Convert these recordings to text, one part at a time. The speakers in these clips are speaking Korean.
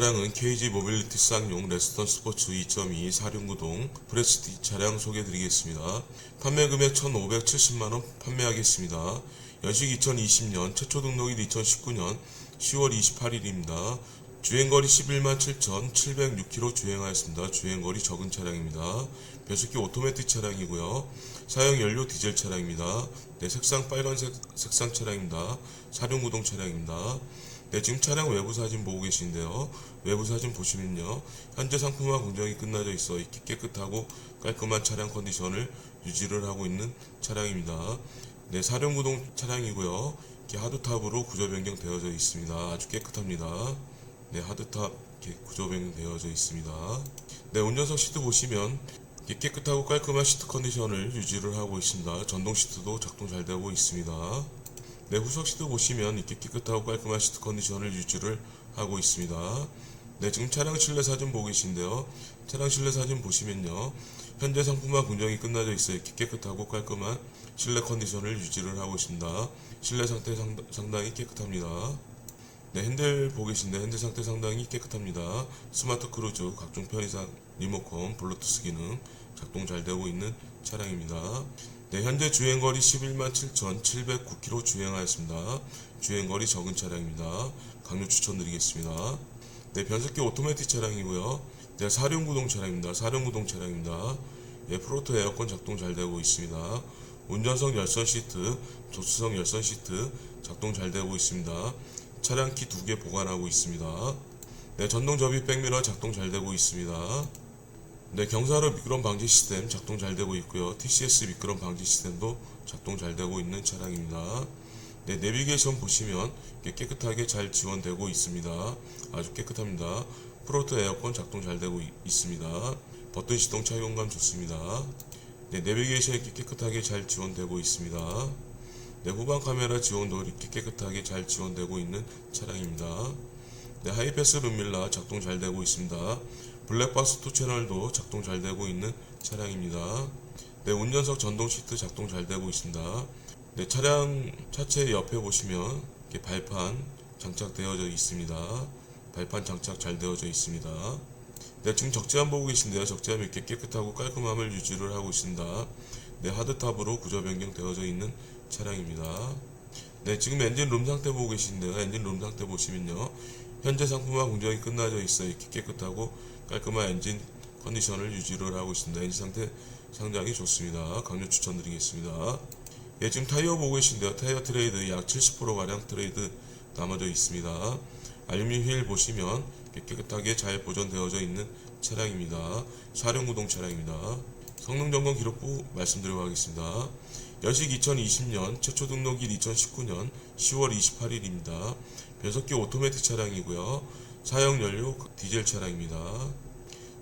차량은 KG 모빌리티 쌍용 레스턴 스포츠 2.2 4륜구동 프레스티 차량 소개해드리겠습니다. 판매 금액 1,570만원 판매하겠습니다. 연식 2020년 최초 등록일 2019년 10월 28일입니다. 주행거리 11만 7,706km 주행하였습니다. 주행거리 적은 차량입니다. 변속기 오토매틱 차량이고요. 사용 연료 디젤 차량입니다. 네, 색상 빨간색 색상 차량입니다. 사륜구동 차량입니다. 네, 지금 차량 외부 사진 보고 계신데요. 외부 사진 보시면요. 현재 상품화 공정이 끝나져 있어 깨끗하고 깔끔한 차량 컨디션을 유지를 하고 있는 차량입니다. 네, 사륜구동 차량이고요. 이렇게 하드탑으로 구조 변경되어져 있습니다. 아주 깨끗합니다. 네, 하드탑 구조 변경되어져 있습니다. 네, 운전석 시트 보시면 깨끗하고 깔끔한 시트 컨디션을 유지를 하고 있습니다. 전동 시트도 작동 잘 되고 있습니다. 네, 후석 시트 보시면 이렇게 깨끗하고 깔끔한 시트 컨디션을 유지를 하고 있습니다. 네, 지금 차량 실내 사진 보고 계신데요. 차량 실내 사진 보시면요. 현재 상품화 공정이 끝나져 있어 이렇게 깨끗하고 깔끔한 실내 컨디션을 유지를 하고 있습니다. 실내 상태 상, 상당히 깨끗합니다. 네, 핸들 보고 계신데 핸들 상태 상당히 깨끗합니다. 스마트 크루즈, 각종 편의상, 리모컨, 블루투스 기능 작동 잘 되고 있는 차량입니다. 네, 현재 주행거리 11만 7,709km 주행하였습니다. 주행거리 적은 차량입니다. 강력 추천드리겠습니다. 네, 변속기 오토매틱 차량이고요. 네, 사륜구동 차량입니다. 사륜구동 차량입니다. 예, 프로토 에어컨 작동 잘 되고 있습니다. 운전석 열선 시트, 조수석 열선 시트 작동 잘 되고 있습니다. 차량 키 두 개 보관하고 있습니다. 네, 전동 접이 백미러 작동 잘 되고 있습니다. 네, 경사로 미끄럼 방지 시스템 작동 잘 되고 있고요. TCS 미끄럼 방지 시스템도 작동 잘 되고 있는 차량입니다. 네, 내비게이션 보시면 깨끗하게 잘 지원되고 있습니다. 아주 깨끗합니다. 프로토 에어컨 작동 잘 되고 있- 있습니다. 버튼 시동 착용감 좋습니다. 네, 내비게이션 이렇게 깨끗하게 잘 지원되고 있습니다. 네, 후방 카메라 지원도 이렇게 깨끗하게 잘 지원되고 있는 차량입니다. 네, 하이패스 룸밀라 작동 잘 되고 있습니다. 블랙박스 2 채널도 작동 잘 되고 있는 차량입니다. 네, 운전석 전동 시트 작동 잘 되고 있습니다. 네, 차량 차체 옆에 보시면 이렇게 발판 장착되어져 있습니다. 발판 장착 잘 되어져 있습니다. 네, 지금 적재함 보고 계신데요. 적재함 이렇게 깨끗하고 깔끔함을 유지를 하고 있습니다. 네, 하드탑으로 구조 변경되어져 있는 차량입니다. 네, 지금 엔진 룸 상태 보고 계신데요. 엔진 룸 상태 보시면요. 현재 상품화 공정이 끝나져 있어 깨끗하고 깔끔한 엔진 컨디션을 유지를 하고 있습니다. 엔진 상태 상당히 좋습니다. 강력 추천드리겠습니다. 예, 지금 타이어 보고 계신데요. 타이어 트레이드 약 70%가량 트레이드 남아져 있습니다. 알루미늄 휠 보시면 깨끗하게 잘 보존되어져 있는 차량입니다. 사륜구동 차량입니다. 성능 점검 기록부 말씀드리도록 하겠습니다. 연식 2020년 최초 등록일 2019년 10월 28일입니다. 변속기 오토매틱 차량이고요. 사용 연료 디젤 차량입니다.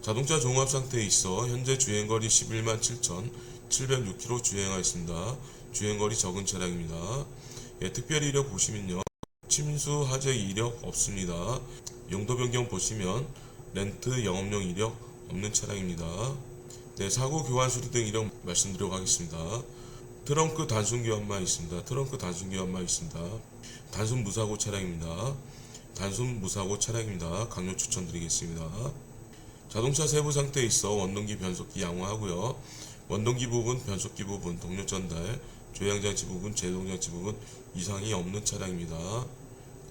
자동차 종합 상태에 있어 현재 주행거리 11만 7,706km 주행하였습니다. 주행거리 적은 차량입니다. 예, 특별 이력 보시면요. 침수 하재 이력 없습니다. 용도 변경 보시면 렌트 영업용 이력 없는 차량입니다. 네, 사고 교환 수리 등 이력 말씀드리도록 하겠습니다. 트렁크 단순 교환만 있습니다. 트렁크 단순 교환만 있습니다. 단순 무사고 차량입니다. 단순 무사고 차량입니다. 강력 추천드리겠습니다. 자동차 세부 상태에 있어 원동기 변속기 양호하고요. 원동기 부분, 변속기 부분, 동력 전달, 조향장치 부분, 제동장치 부분 이상이 없는 차량입니다.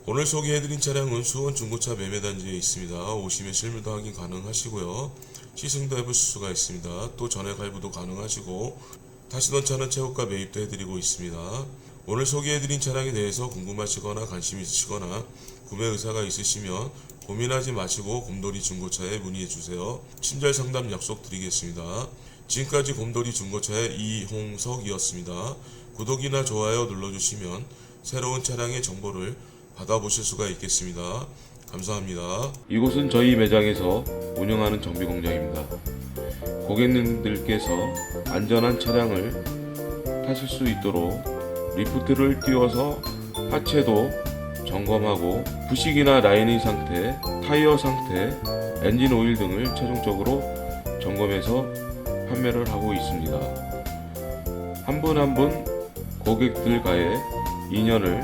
오늘 소개해드린 차량은 수원 중고차 매매단지에 있습니다. 오시면 실물도 확인 가능하시고요. 시승도 해볼 수가 있습니다. 또 전액 할부도 가능하시고 타시던 차는 최고가 매입도 해드리고 있습니다. 오늘 소개해드린 차량에 대해서 궁금하시거나 관심 있으시거나 구매 의사가 있으시면 고민하지 마시고 곰돌이 중고차에 문의해 주세요. 친절 상담 약속 드리겠습니다. 지금까지 곰돌이 중고차의 이홍석이었습니다. 구독이나 좋아요 눌러주시면 새로운 차량의 정보를 받아보실 수가 있겠습니다. 감사합니다. 이곳은 저희 매장에서 운영하는 정비 공장입니다. 고객님들께서 안전한 차량을 타실 수 있도록 리프트를 띄워서 하체도 점검하고 부식이나 라이닝 상태, 타이어 상태, 엔진 오일 등을 최종적으로 점검해서 판매를 하고 있습니다. 한 분 한분 고객들과의 인연을